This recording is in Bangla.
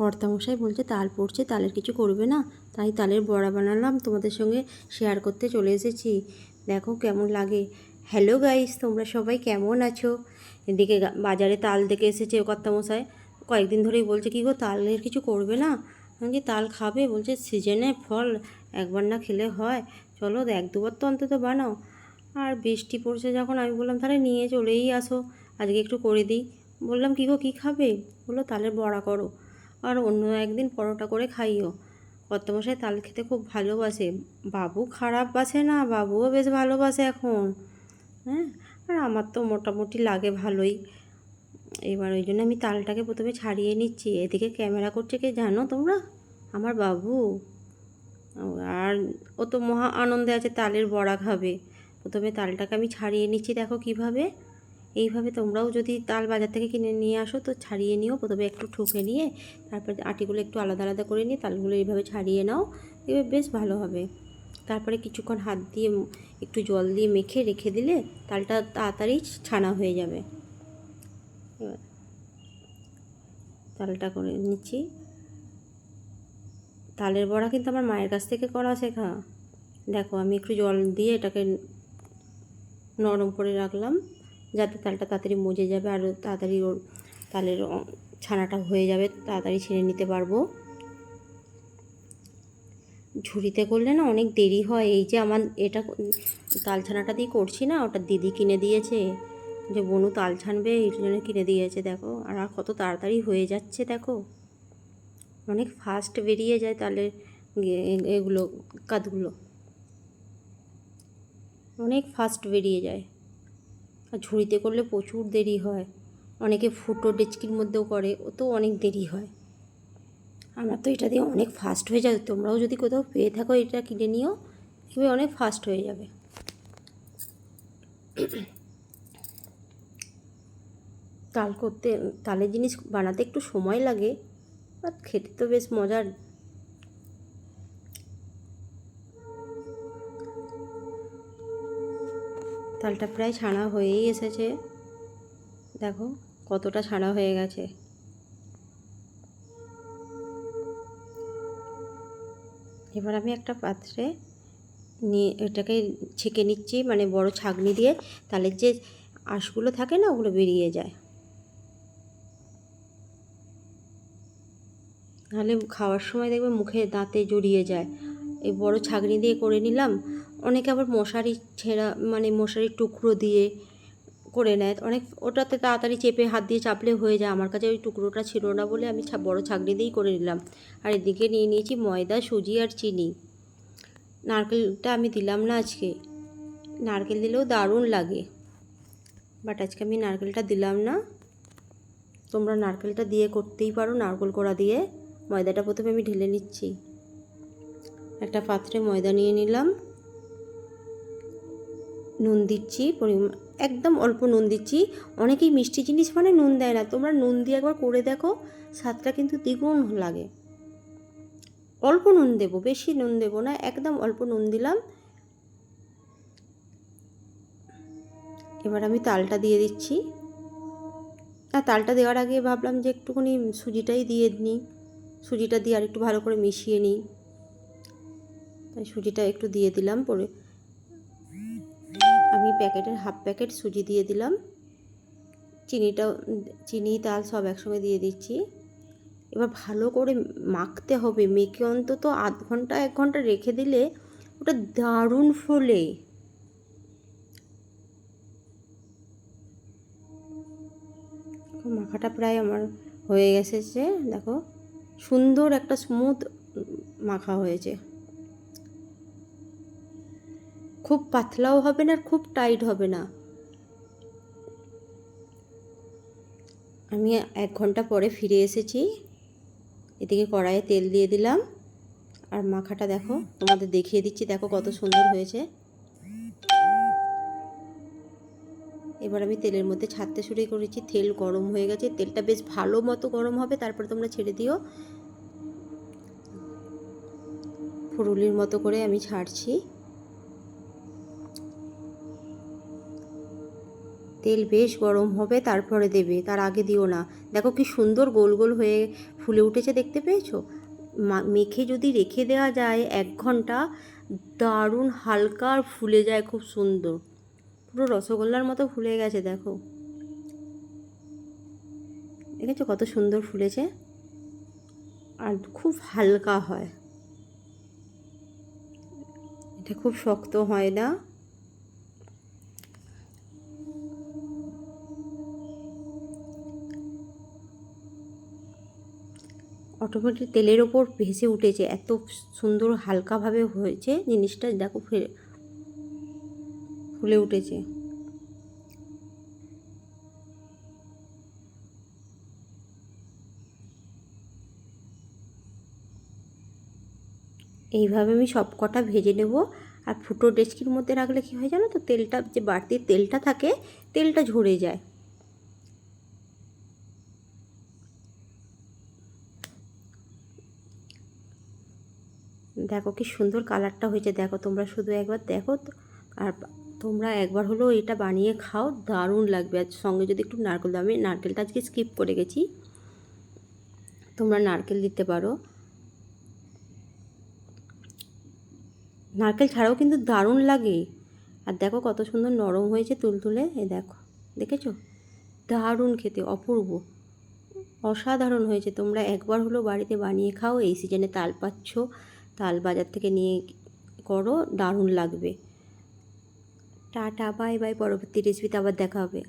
কর্তামশাই বলছে, তাল পড়ছে, তালের কিছু করবে না। তাই তালের বড়া বানালাম, তোমাদের সঙ্গে শেয়ার করতে চলে এসেছি। দেখো কেমন লাগে। হ্যালো গাইস তোমরা সবাই কেমন আছো? এদিকে বাজারে তাল দেখে এসেছে কর্তামশাই। কয়েকদিন ধরেই বলছে, কি গো, তালের কিছু করবে না? কি তাল খাবে? বলছে, সিজনে ফল একবার না খেলে হয়। চলো এক দুবার তো অন্তত বানাও। আর বৃষ্টি পড়ছে যখন, আমি বললাম, তাহলে নিয়ে চলেই আসো, আজকে একটু করে দিই। বললাম, কী গো, কী খাবে? বলল, তালের বড়া করো। আর অন্য একদিন পরোটা করে খাইও। কর্তামশাই তাল খেতে খুব ভালোবাসে। বাবু খারাপ বাসে না, বাবুও বেশ ভালোবাসে এখন। হ্যাঁ আর আমার তো মোটামুটি লাগে ভালোই। এবার ওই জন্য আমি তালটাকে প্রথমে ছাড়িয়ে নিচ্ছি। এদিকে ক্যামেরা করছে কে জানো তোমরা? আমার বাবু। আর ও তো মহা আনন্দে আছে, তালের বড়া খাবে। প্রথমে তালটাকে আমি ছাড়িয়ে নিচ্ছি, দেখো কীভাবে। এইভাবে তোমরাও যদি তাল বাজার থেকে কিনে নিয়ে আসো, তো ছাড়িয়ে নিও। প্রথমে একটু ঠুকে নিয়ে, তারপরে আটিগুলো একটু আলাদা আলাদা করে নিয়ে তালগুলো এইভাবে ছাড়িয়ে নাও, এবার বেশ ভালো হবে। তারপরে কিছুক্ষণ হাত দিয়ে একটু জল দিয়ে মেখে রেখে দিলে তালটা তাড়াতাড়ি ছানা হয়ে যাবে। এবার তালটা করে নিচ্ছি। তালের বড়া কিন্তু আমার মায়ের কাছ থেকে করা শেখা। দেখো, আমি একটু জল দিয়ে এটাকে নরম করে রাখলাম। যাতে তালটা তাড়াতাড়ি মজে যাবে আর তাড়াতাড়ি ওর তালের ছানাটা হয়ে যাবে, তাড়াতাড়ি ছেড়ে নিতে পারব। ঝুড়িতে করলে না অনেক দেরি হয়। এই যে আমার এটা তাল ছানাটা দিয়ে করছি না, ওটা দিদি কিনে দিয়েছে। যে বনু তাল ছানবে, এই জন্য কিনে দিয়েছে, দেখো। আর আর কত তাড়াতাড়ি হয়ে যাচ্ছে, দেখো। অনেক ফাস্ট বেরিয়ে যায় এ- এগুলো কাতগুলো অনেক ফাস্ট বেরিয়ে যায়। আর ঝুড়িতে করলে প্রচুর দেরি হয়। অনেকে ফুটো ডেচকির মধ্যেও করে, ও তো অনেক দেরি হয়। আমার তো এটা দিয়ে অনেক ফাস্ট হয়ে যাবে তোমরাও যদি কোথাও পেয়ে থাকো এটা কিনে নিও এবার অনেক ফাস্ট হয়ে যাবে। তাল করতে, তালের জিনিস বানাতে একটু সময় লাগে, আর খেতে তো বেশ মজার। তালটা প্রায় ছানা হয়েই এসেছে। দেখো, কতটা ছানা হয়ে গেছে। এবার আমি একটা পাত্রে নিয়ে এটাকে ছেঁকে নিচ্ছি মানে বড় ছাঁকনি দিয়ে। তালের যে আঁশগুলো থাকে না, ওগুলো বেরিয়ে যায়। নাহলে খাওয়ার সময় দেখবে মুখে দাঁতে জড়িয়ে যায়। এই বড় ছাঁকনি দিয়ে করে নিলাম অনেকে আবার মশারি ছেঁড়া মানে মশারির টুকরো দিয়ে করে নেয়। অনেক, ওটাতে তাড়াতাড়ি চেপে হাত দিয়ে চাপলে হয়ে যায়। আমার কাছে ওই টুকরোটা ছিল না বলে আমি বড় ছাঁকনি দিয়েই করে নিলাম। আর এদিকে নিয়ে নিয়েছি ময়দা, সুজি আর চিনি। নারকেলটা আমি দিলাম না আজকে। নারকেল দিলেও দারুণ লাগে। বাট আজকে আমি নারকেলটা দিলাম না। তোমরা নারকেলটা দিয়ে করতেই পারো, নারকেল কোড়া দিয়ে। ময়দাটা প্রথমে আমি ঢেলে নিচ্ছি। একটা পাত্রে ময়দা নিয়ে নিলাম। নুন দিচ্ছি, পরিমাণ, একদম অল্প নুন দিচ্ছি। অনেকেই মিষ্টি জিনিস মানে নুন দেয় না। তোমরা নুন দিয়ে একবার করে দেখো, স্বাদটা কিন্তু দ্বিগুণ লাগে। অল্প নুন দেবো, বেশি নুন দেবো না, একদম অল্প নুন দিলাম। এবার আমি তালটা দিয়ে দিচ্ছি। আর তালটা দেওয়ার আগে ভাবলাম যে একটুখানি সুজিটাই দিয়ে নিই। সুজিটা দিয়ে আর একটু ভালো করে মিশিয়ে নিই। তাই সুজিটা একটু দিয়ে দিলাম, পরে আমি প্যাকেটের হাফ প্যাকেট সুজি দিয়ে দিলাম। চিনিটাও, চিনি, তাল সব একসঙ্গে দিয়ে দিচ্ছি। এবার ভালো করে মাখতে হবে। মেখে অন্তত আধ ঘণ্টা, এক ঘণ্টা রেখে দিলে ওটা দারুণ ফোলে। মাখাটা প্রায় আমার হয়ে গেছে দেখো, সুন্দর একটা স্মুথ মাখা হয়েছে। খুব পাতলাও হবে না আর খুব টাইট হবে না। আমি এক ঘণ্টা পরে ফিরে এসেছি। এদিকে কড়াইয়ে তেল দিয়ে দিলাম। আর মাখাটা দেখো, তোমাদের দেখিয়ে দিচ্ছি, দেখো কত সুন্দর হয়েছে। এবার আমি তেলের মধ্যে ছাড়তে শুরু করেছি, তেল গরম হয়ে গেছে, তেলটা বেশ ভালো মতো গরম হবে, তারপরে তোমরা ছেড়ে দিও। ফুরুলির মতো করে আমি ছাড়ছি। তেল বেশ গরম হবে, তারপরে দেবে, তার আগে দিও না। দেখো কি সুন্দর গোল গোল হয়ে ফুলে উঠেছে, দেখতে পেয়েছ? মেখে যদি রেখে দেওয়া যায় এক ঘণ্টা, দারুণ হালকা আর ফুলে যায় খুব সুন্দর। পুরো রসগোল্লার মতো ফুলে গেছে, দেখো। দেখেছ কত সুন্দর ফুলেছে? আর খুব হালকা হয়। এটা খুব শক্ত হয় না? অটোমেটিক তেলের ওপর ভেসে উঠেছে। এত সুন্দর হালকাভাবে হয়েছে জিনিসটা, দেখো ফুলে উঠেছে। এইভাবে আমি সব কটা ভেজে নেব। আর ফুটো ডেচকির মধ্যে রাখলে কী হয় জানো তো, তেলটা যে বাড়তি তেলটা থাকে, তেলটা ঝরে যায়। দেখো কি সুন্দর কালারটা হয়েছে। দেখো, তোমরা শুধু একবার দেখো আর তোমরা একবার হলেও এটা বানিয়ে খাও, দারুণ লাগবে। আর সঙ্গে যদি একটু নারকেল দাও আমি নারকেলটা আজকে স্কিপ করে গেছি। তোমরা নারকেল দিতে পারো। নারকেল ছাড়াও কিন্তু দারুণ লাগে। আর দেখো কত সুন্দর নরম হয়েছে তুলতুলে এ দেখো, দেখেছ? দারুণ খেতে, অপূর্ব। অসাধারণ হয়েছে। তোমরা একবার হলো বাড়িতে বানিয়ে খাও, এই সিজনে তাল পাচ্ছ। তাল বাজার থেকে নিয়ে করো, দারুণ লাগবে। টাটা বাই বাই পরবর্তী রেসিপিতে আবার দেখা হবে।